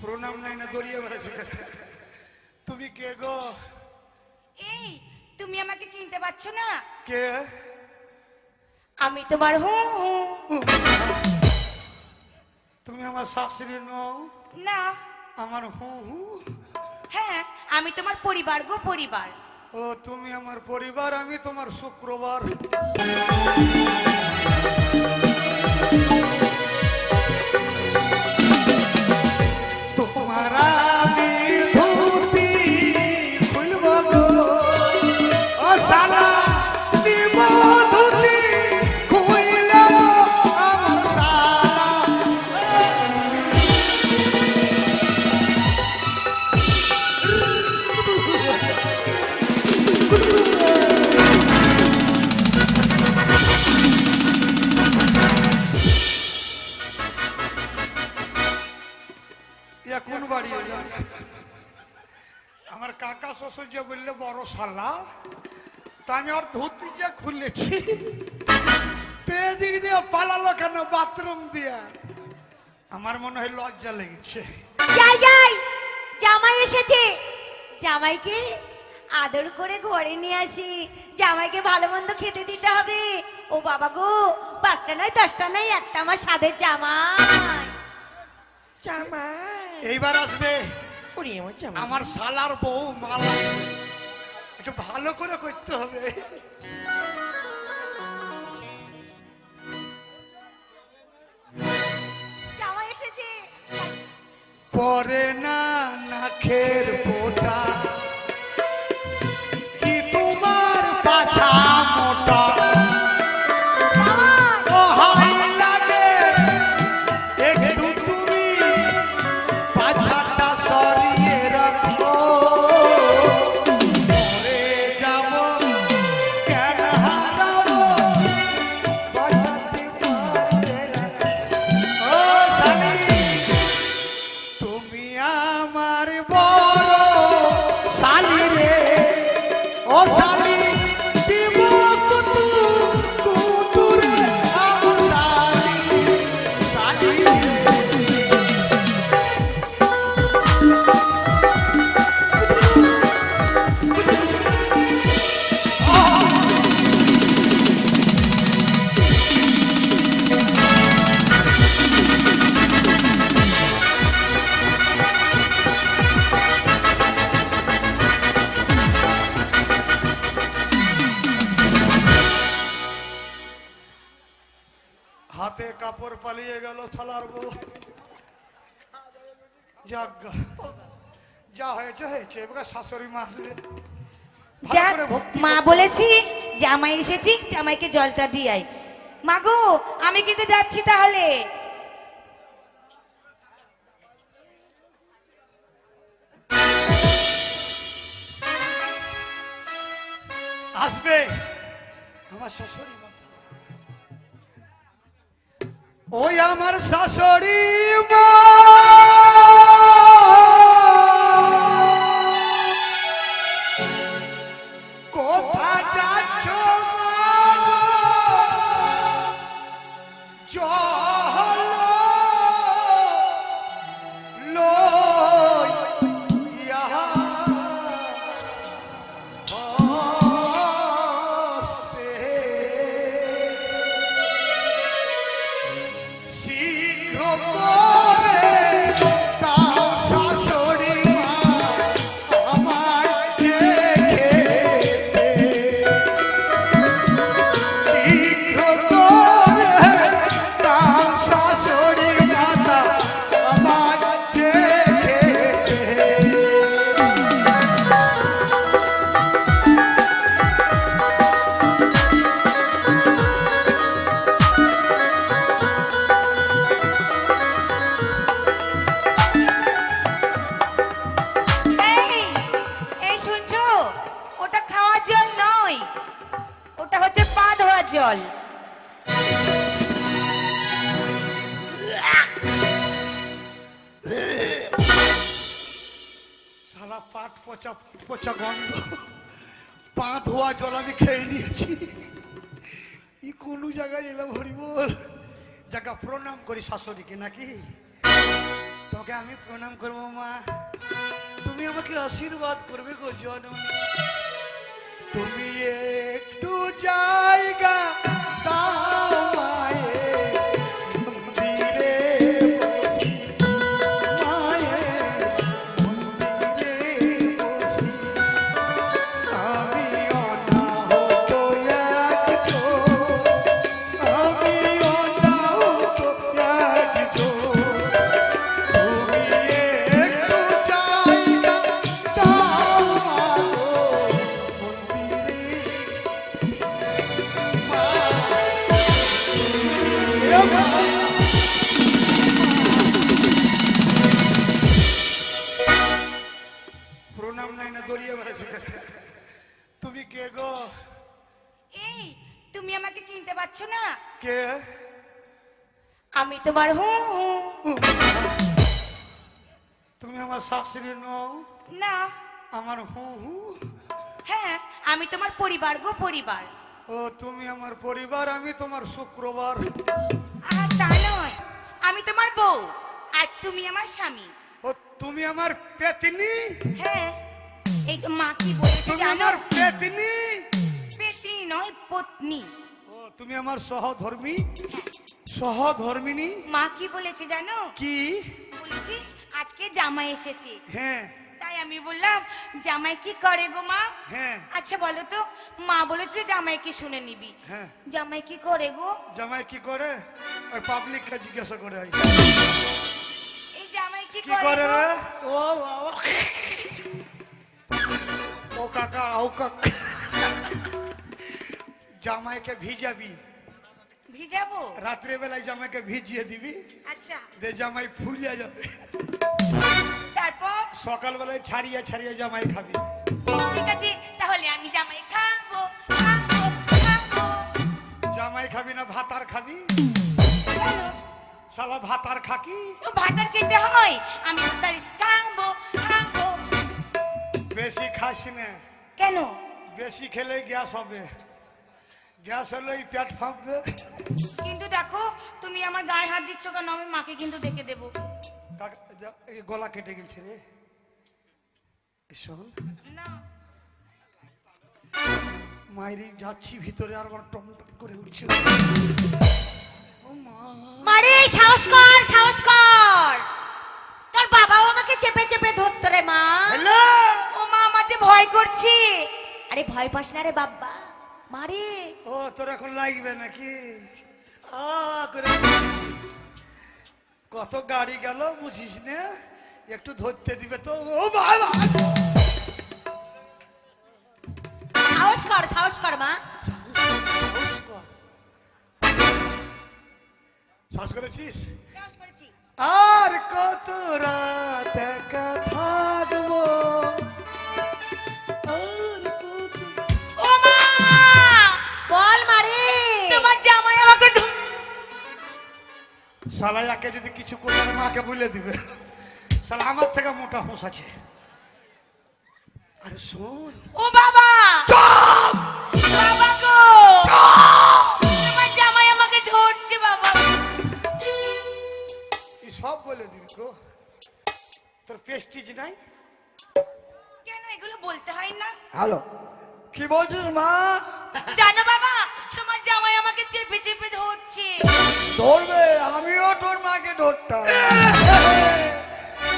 প্রণাম নাই না দড়িয়ে বেড়াচ্ছে তুমি কে গো? এই তুমি আমাকে চিনতে পারছ না? কে? আমি তোমার হু হু। তুমি আমার শাশুড়ি নও না। আমার হু হু? হ্যাঁ আমি তোমার পরিবার গো পরিবার। ও তুমি আমার পরিবার আমি তোমার শুক্রবার। কোন বাড়ি আমার কাকা শ্বশুর যে বললে বড় শালা তা আমি আর ধুতি যে খুলেছি এদিক দিয়ে পালালো কেন বাথরুম দিয়া? আমার মনে হয় লজ্জা লেগেছে। যাই যাই জামাই এসেছে। জামাইকে আদর করে ঘরে নিয়ে আসি। জামাইকে ভালো মন্দ খেতে দিতে হবে। ও বাবা গো পাঁচটা নয় দশটা নয় একটা আমার স্বাদের জামাই। জামাই। এইবার আসবে। আমার সালার শালার বউ মাল একটু ভালো করে করতে হবে। পরে না নাখের পোটা কাপড় পালিয়ে গেল ছালার বউ। যা হয়েছে হয়েছে। এবার শাশুড়ি মা আসবে। যাক মা বলেছি জামাই এসেছি জামাইকে জলটা দিয়াই মাগো আমি কিন্তু যাচ্ছি তাহলে। আসবে। আমার শাশুড়ি মা। ওই আমার শাশুড়ি মা। শীঘ্র করে জল। শালা পাট পচা পাট পচা গন্ধ। পা ধোয়া জল আমি খেয়ে নিয়েছি। ই কোন জায়গায় এলাম হরিবল জায়গা প্রণাম করি শাশুড়িকে নাকি? তোকে আমি প্রণাম করব, মা। তুমি আমাকে আশীর্বাদ করবে গো জননী। তুমি একটু জায়গা প্রণাম নাই না দড়িয়ে বেড়াচ্ছি তুমি কে গো? এই তুমি আমাকে চিনতে পারছ না? কে? আমি তোমার হু হু। তুমি আমার শাশুড়ি নও? না। আমার হু হু? হ্যাঁ আমি তোমার পরিবার গো পরিবার। ও তুমি আমার পরিবার আমি তোমার শুক্রবার। আর তা নয়। আমি তোমার বউ আর তুমি আমার স্বামী। ও তুমি আমার পেতনি? হ্যাঁ এই যে মা কি বলেছে তুমি জানো? আমার পেতনি? পেতনি নয় পত্নী। ও তুমি আমার সহধর্মী? সহধর্মিনী? মা কি বলেছে জানো? কি? বলেছি আজকে জামাই এসেছে। হ্যাঁ। তাই আমি বললাম জামাই কি করে গো মা? হ্যাঁ। আচ্ছা বলো তো মা বলেছে জামাই কি শুনে নিবি। হ্যাঁ। জামাই কি করে গো? জামাই কি করে? ওই পাবলিককে জিজ্ঞাসা করে আই। এই জামাই কি কি করে করে গো? রে? ও বাবা। ও কাকা ও কাকা। জামাইকে ভিজাবি। ভিজাবো? রাত্রে বেলায় জামাইকে ভিজিয়ে দিবি। আচ্ছা। দে জামাই ফুলিয়া যাবে। তারপর? সকালবেলায় ছাড়িয়ে ছাড়িয়ে জামাই খাবি। ঠিক আছে তাহলে আমি জামাই খাব খাব খাব জামাই খাবি না ভাতার খাবি? সালা ভাতার খাকি? ও ভাতার খেতে হয়? আমি তাই খাব খাব। বেশি খাস না। কেন? বেশি খেলে গ্যাস হবে। গ্যাস হলেই পেট ফাঁপবে। কিন্তু দেখো তুমি আমার গায়ে হাত দিচ্ছ কেন? আমি মাকে কিন্তু দেখে দেবো। এই গলা কেটে গেছে রে। শোন। মায়ের যাচ্ছি ভিতরে আর আমার টমটম করে উঠছে। ও মা। মারে সাহস কর সাহস কর। তোর বাবাও আমাকে চেপে চেপে ধরতো রে মা। ও মা আমার যে ভয় করছে। আরে ভয় পাস না রে বাবা। মারে। ও তোর এখন লাগবে নাকি? আ করে কত গাড়ি গেল বুঝিস না? একটু ধরতে দিবে তো। ও বাবা! সাহস কর সাহস কর মা। সাহস করেছিস? আর কত রাত একা থাকব? সালাইয়াকে যদি কিছু করে মাকে বলে দিবে। সালা আমার থেকে মোটা হুঁস আছে। আরে শোন। ও বাবা! চপ! বাবা গো! তোমার জামাই আমাকে ধরছে বাবা। এই সব বলে দিবি গো। তোর পেস্টিজ নাই? কেন এগুলো বলতে হয় না? হ্যালো। কি বলছিস মা? জানো বাবা আমাকে চেপে চেপে ধরছে। ধরবে আমিও তোর মাকে ধরতাম।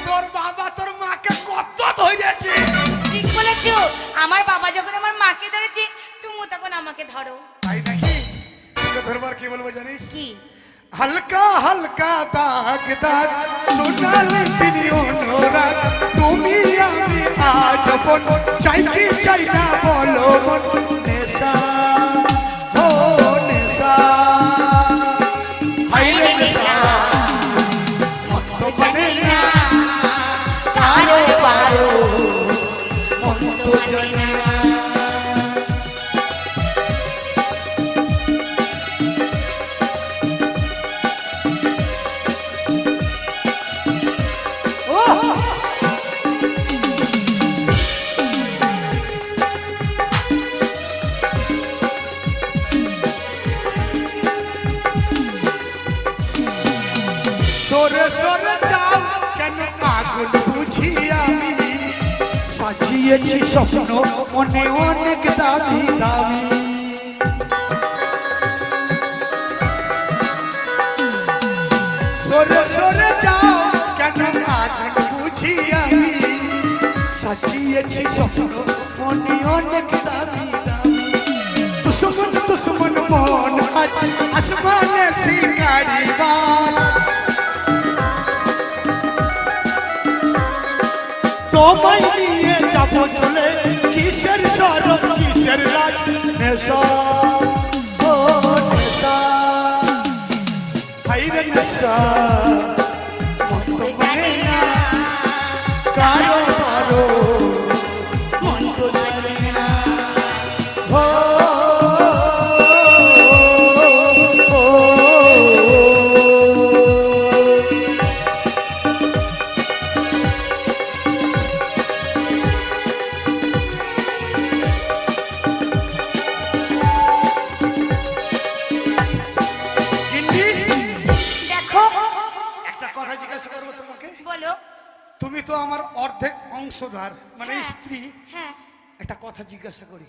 তোর বাবা তোর মাকে কত ধরেছে? ঠিক বলেছ আমার বাবা যখন আমার মাকে ধরেছে তুমিও তখন আমাকে ধরো। তাই নাকি? তোকে ধরবার কি বলব জানিস? কি? হালকা হালকা দাগ দাগ সোনালি তিনি অনুরাগ তুমি আমি আজ আপন চাই কি চাই না বলো নেশা। সাজিয়েছি স্বপ্ন, মনে অনেক দাবি দাবি। সরে সরে যাও, কেন আগুন বুঝি আমি? সাজিয়েছি স্বপ্ন, মনে অনেক দাবি দুশ্মন দুশ্মন মন আজ আসমানে শিকারি তোমায় নিয়ে যাব চলে কিসের সরব কিসের রাজ নেশা। ও নেশা। হাইরে নেশা। অংশধার মানে হ্যাঁ। স্ত্রী হ্যাঁ। একটা কথা জিজ্ঞাসা করি।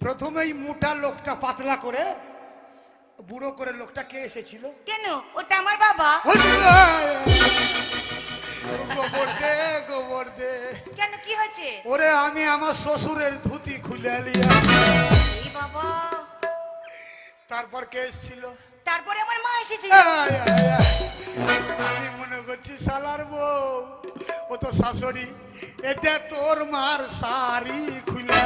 প্রথমেই মোটা লোকটা পাতলা করে বুড়ো করে লোকটা কে এসেছিল? কেন? ওটা আমার বাবা। গোবর দে গোবর দে। কেন কি হয়েছে? ওরে আমি আমার শ্বশুরের ধুতি খুলে লিয়া বাবা। তারপর কে এসেছিল? তারপরে আমার মা এসেছে। আমি মনে করছি সালার বউ ও তো শাশুড়ি এতে তোর মার শাড়ি খুলে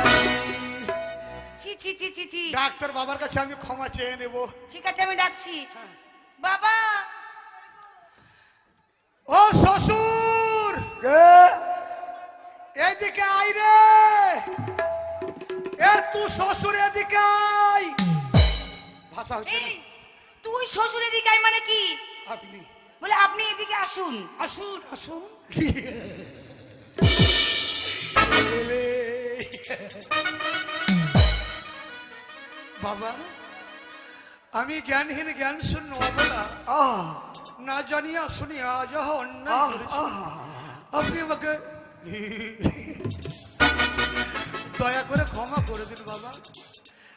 ছি ছি ছি ছি ছি। ডাক্তার বাবার কাছে আমি ক্ষমা চেয়ে নেব। ঠিক আছে আমি ডাকছি। বাবা! ও শ্বশুর! এদিকে আই রে! এ তুই শ্বশুর এদিকে আই ভাষা হচ্ছে না। তুই শ্বশুরের দিকে আয় মানে কি? আপনি? বলে আপনি এদিকে আসুন। আসুন আসুন। বাবা আমি জ্ঞানহীন জ্ঞান শূন্য অবলা না জানিয়া শুনিয়া যাহা অন্যায় করেছি। আপনি আমাকে দয়া করে ক্ষমা করে দিন বাবা।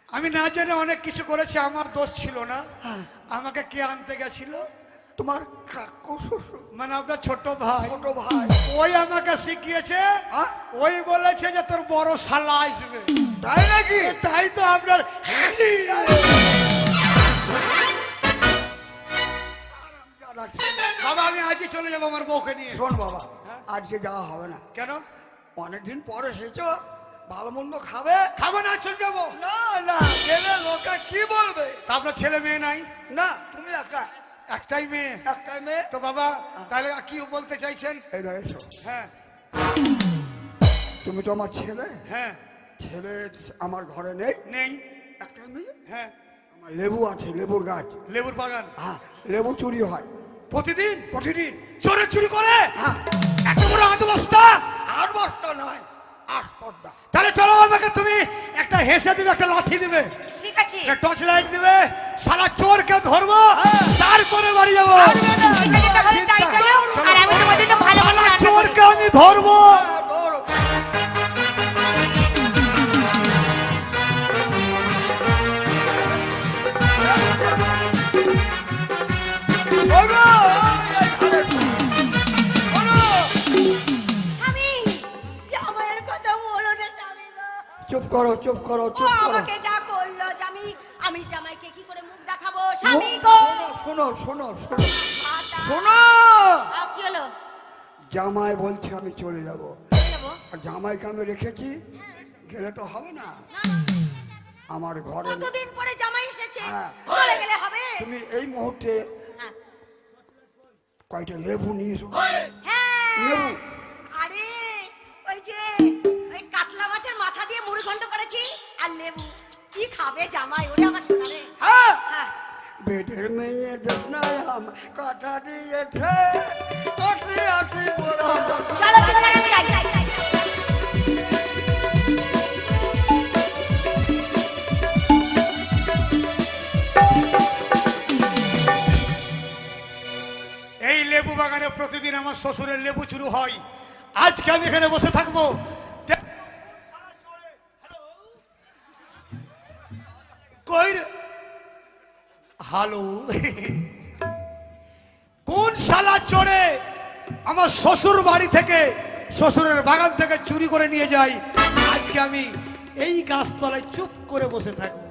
আমি না জেনে অনেক কিছু করেছি আমার দোষ ছিল না। আমাকে কে আনতে গেছিল? তোমার কাকু শ্বশুর। মানে আপনার ছোট ভাই। ছোট ভাই। ওই আমাকে শিখিয়েছে হ্যাঁ? ওই বলেছে যে তোর বড় শালা আসবে। তাই নাকি? তাই তো আপনার। বাবা আমি আজই চলে যাব আমার বউকে নিয়ে। শোন বাবা আজকে যাওয়া হবে না। কেন? অনেকদিন পরে এসেছ ভালো মন্দ খাবে? খাব না চলে যাব। না না গেলে লোকে কি বলবে? তা আপনার ছেলে মেয়ে নাই? না তুমি একা। একটাই মেয়ে? একটাই মেয়ে। তো বাবা তাহলে কি বলতে চাইছেন? এই এসো। হ্যাঁ। তুমি তো আমার ছেলে। হ্যাঁ। ছেলে আমার ঘরে নেই। নেই। একটা মেয়ে? হ্যাঁ। আমার লেবু আছে লেবুর গাছ। লেবুর বাগান? হ্যাঁ লেবু চুরি হয়। প্রতিদিন? প্রতিদিন। চোরে চুরি করে? হ্যাঁ। এত বড় আধ বস্তা আট বস্তা নয়। আট তাহলে চলো আমাকে তুমি একটা হেসে দিবে একটা লাঠি দিবে ঠিক আছে। একটা টর্চ লাইট দিবে সারা চোরকে ধরবো তারপরে বাড়ি যাব। এখানে আমি তাই করো চুপ করো চুপ করো আমাকে যা করল আমি আমি জামাইকে কি করে মুখ দেখাবো স্বামী গো শোনো শোনো শোনো। শোনো কি হলো জামাই বলছে আমি চলে যাব? আর জামাইকে আমি রেখেছি গেলে তো হবে না। আমার ঘরে। কতদিন পরে জামাই এসেছে হ্যাঁ। চলে গেলে হবে তুমি এই মুহূর্তে হ্যাঁ। কয়টা লেবু নিয়ে এসো হ্যাঁ লেবু ঘন্ট করেছি আর লেবু। কি খাবে জামাই? ওরে আমার সোনারে হ্যাঁ? হ্যাঁ। বেটের মেয়ে দেখনাম কথা দিয়েছে। আশি পড়া চলো চলো যাই যাই, যাই। এই লেবু বাগানে প্রতিদিন আমার শ্বশুরের লেবু চুরু হয়। আজকে আমি এখানে বসে থাকব। কই হালো কোন শালা চড়ে আমার শ্বশুর বাড়ি থেকে, শ্বশুরের বাগান থেকে চুরি করে নিয়ে যাই আজকে আমি এই গাছতলায় চুপ করে বসে থাকব।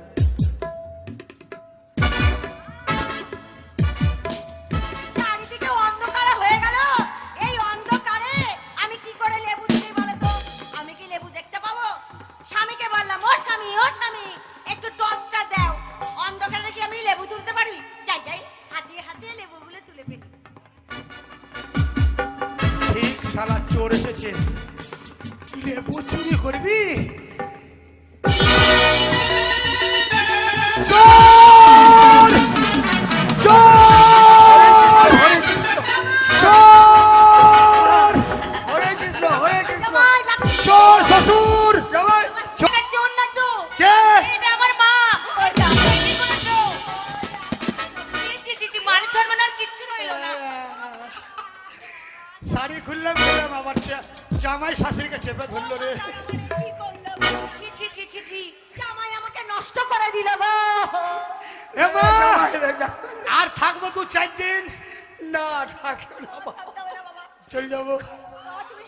শালা চোর এসেছে। লেবু চুরি করবি? চোর! চোর! চা- জামাই শাশুড়িকে চেপে ধরলো রে। জামাই আমাকে নষ্ট করে দিল গো। আর থাকব দু চার দিন। না থাকবে না চল যাব।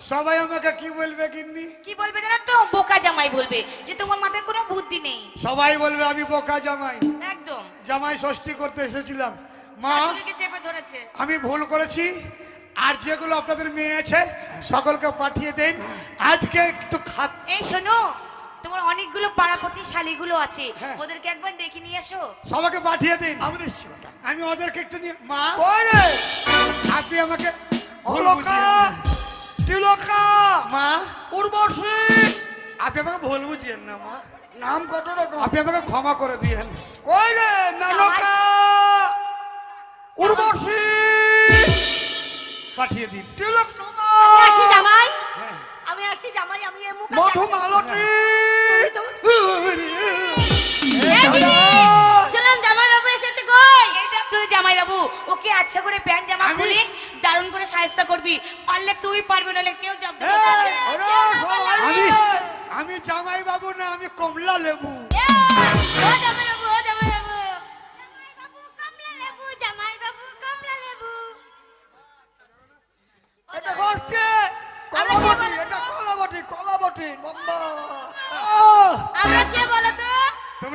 সবাই আমাকে কি বলবে কিন্নি কি বলবে জানো তো? বোকা জামাই বলবে যে তোমার মাথায় কোনো বুদ্ধি নেই। সবাই বলবে আমি বোকা জামাই। একদম। জামাই ষষ্ঠী করতে এসেছিলাম। মা শাশুড়িকে চেপে ধরেছে। আমি ভুল করেছি? আর যেগুলো আপনাদের মেয়ে আছে সকলকে পাঠিয়ে দেন। আজকে একটু খাত এই শোনো তোমার অনেকগুলো পাড়াপতি শালিগুলো আছে। হ্যাঁ। ওদেরকে একবার ডেকে নিয়ে এসো। সবাইকে পাঠিয়ে দিন। আমি আমি ওদেরকে একটু নিয়ে মা কই রে? আপনি আমাকে ভুল অলোকা! বুঝিয়েন না। তিলকা মা উর্বশী! আপনি আমাকে ভুল বুঝিয়েন না মা। নাম কত রকম? আপনি আমাকে ক্ষমা করে দিয়েন। কই রে? মেনকা উর্বশী! পাঠিয়ে দিন। তিলক আসি জামাই। হ্যাঁ। আমি আসি জামাই আমি এ মুখ মধু মালতী! শুনলাম জামাই বাবু এসেছে কই? তুই জামাই বাবু ওকে আচ্ছা করে প্যান্ট জামা খুলে দারুণ করে সাজতা করবি। পারলে তুই পারবি নাহলে কেউ জানতে আমি আমি জামাই বাবু না আমি কমলা লেবু।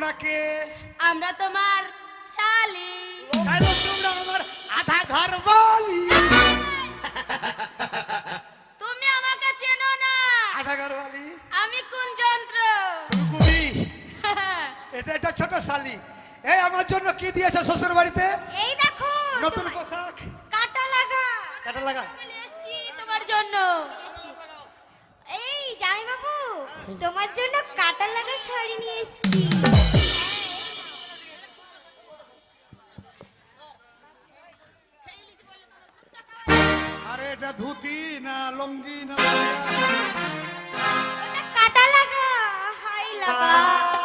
তোমরা কে আমরা তোমার শালি। তাহলে তোমরা আমার আধা ঘর বালি? তুমি আমাকে চেনো না। আধা ঘর বলি? আমি কোন যন্ত্র? তুমি এটা এটা ছোট শালি। এই আমার জন্য কি দিয়েছে শ্বশুর বাড়িতে এই দেখো নতুন পোশাক। কাটা লাগা। কাটা লাগা? তোমার জন্য। তোমার জন্য কাটা লাগা শাড়ি নিয়ে এসেছি। আরে এটা ধুতি না লুঙ্গি না কাটা লাগা হাই লাগা।